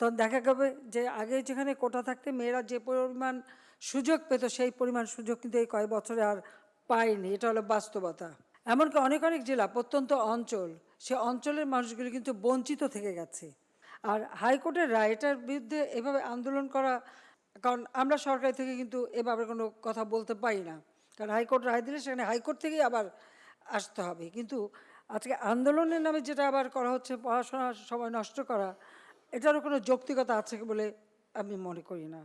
তখন দেখা যাবে যে আগে যেখানে কোটা থাকতে মেয়েরা যে পরিমাণ সুযোগ পেত, সেই পরিমাণ সুযোগ কিন্তু এই কয়েক বছরে আর পায়নি। এটা হলো বাস্তবতা। এমনকি অনেক অনেক জেলা, প্রত্যন্ত অঞ্চল, সে অঞ্চলের মানুষগুলি কিন্তু বঞ্চিত থেকে গেছে। আর হাইকোর্টের রায় এটার বিরুদ্ধে এভাবে আন্দোলন করা, কারণ আমরা সরকার থেকে কিন্তু এভাবে কোনো কথা বলতে পারি না। কারণ হাইকোর্ট রায় দিলে সেখানে হাইকোর্ট থেকেই আবার আসতে হবে। কিন্তু আজকে আন্দোলনের নামে যেটা আবার করা হচ্ছে পড়াশোনার সময় নষ্ট করা এটারও কোনো যৌক্তিকতা আছে বলে আমি মনে করি না।